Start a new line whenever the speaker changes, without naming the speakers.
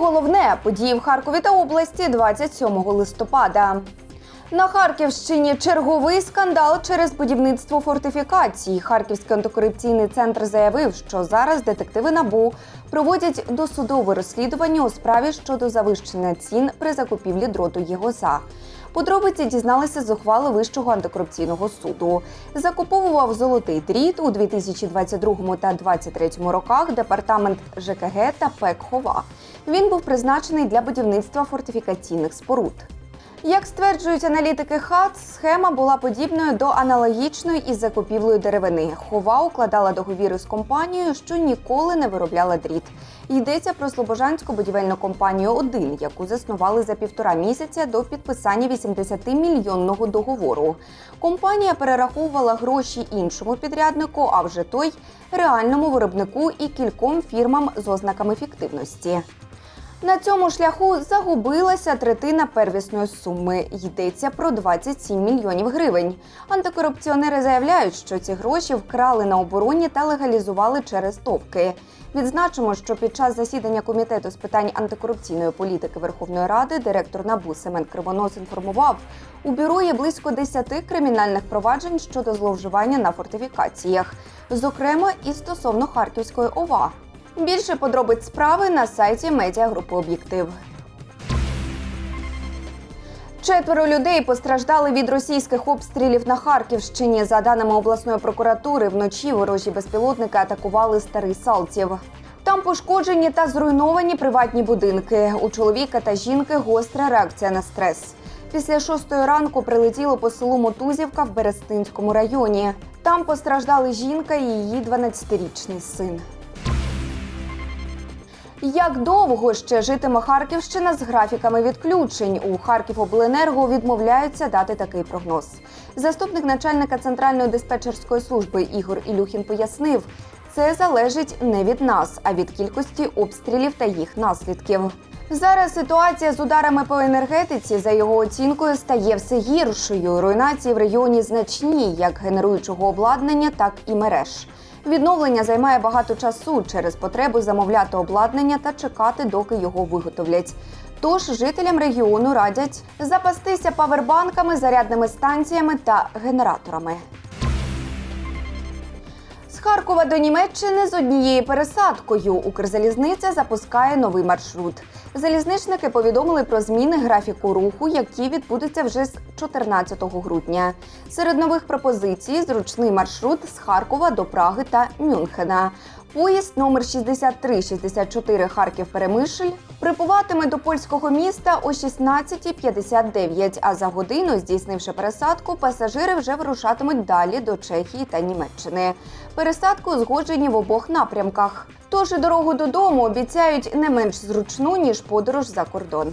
головне події в Харкові та області 27 листопада. На Харківщині черговий скандал через будівництво фортифікацій. Харківський антикорупційний центр заявив, що зараз детективи набу проводять досудове розслідування у справі щодо завищення цін при закупівлі дроту ЄГОЗа. Подробиці дізналися з ухвали Вищого антикорупційного суду. Закуповував золотий дріт у 2022 та 2023 роках департамент ЖКГ та ПЕК Хова. Він був призначений для будівництва фортифікаційних споруд. Як стверджують аналітики ХАТ, схема була подібною до аналогічної із закупівлею деревини. Хова укладала договіри з компанією, що ніколи не виробляла дріт. Йдеться про Слобожанську будівельну компанію 1 яку заснували за півтора місяця до підписання 80-мільйонного договору. Компанія перераховувала гроші іншому підряднику, а вже той реальному виробнику і кільком фірмам з ознаками фіктивності. На цьому шляху загубилася третина первісної суми. Йдеться про 27 мільйонів гривень. Антикорупціонери заявляють, що ці гроші вкрали на обороні та легалізували через топки. Відзначимо, що під час засідання комітету з питань антикорупційної політики Верховної Ради директор НАБУ Семен Кривонос інформував, у бюро є близько 10 кримінальних проваджень щодо зловживання на фортифікаціях, зокрема і стосовно Харківської ОВА. Більше подробиць справи на сайті медіагрупи Об'єктив. Четверо людей постраждали від російських обстрілів на Харківщині. За даними обласної прокуратури, вночі ворожі безпілотники атакували старий Салтів. Там пошкоджені та зруйновані приватні будинки. У чоловіка та жінки гостра реакція на стрес. Після шостої ранку прилетіло по селу Мотузівка в Берестинському районі. Там постраждали жінка і її 12-річний син. Як довго ще житиме Харківщина з графіками відключень? У Харківобленерго відмовляються дати такий прогноз. Заступник начальника центральної диспетчерської служби Ігор Ілюхін пояснив, це залежить не від нас, а від кількості обстрілів та їх наслідків. Зараз ситуація з ударами по енергетиці, за його оцінкою, стає все гіршою. Руйнації в регіоні значні, як генеруючого обладнання, так і мереж. Відновлення займає багато часу через потребу замовляти обладнання та чекати, доки його виготовлять. Тож жителям регіону радять запастися павербанками, зарядними станціями та генераторами. Харкова до Німеччини з однією пересадкою Укрзалізниця запускає новий маршрут. Залізничники повідомили про зміни графіку руху, які відбудуться вже з 14 грудня. Серед нових пропозицій зручний маршрут з Харкова до Праги та Мюнхена. Поїзд номер 6364 Харків Перемишль припуватиме до польського міста о 16.59, А за годину, здійснивши пересадку, пасажири вже вирушатимуть далі до Чехії та Німеччини. Пересадку узгоджені в обох напрямках. Тож дорогу додому обіцяють не менш зручну ніж подорож за кордон.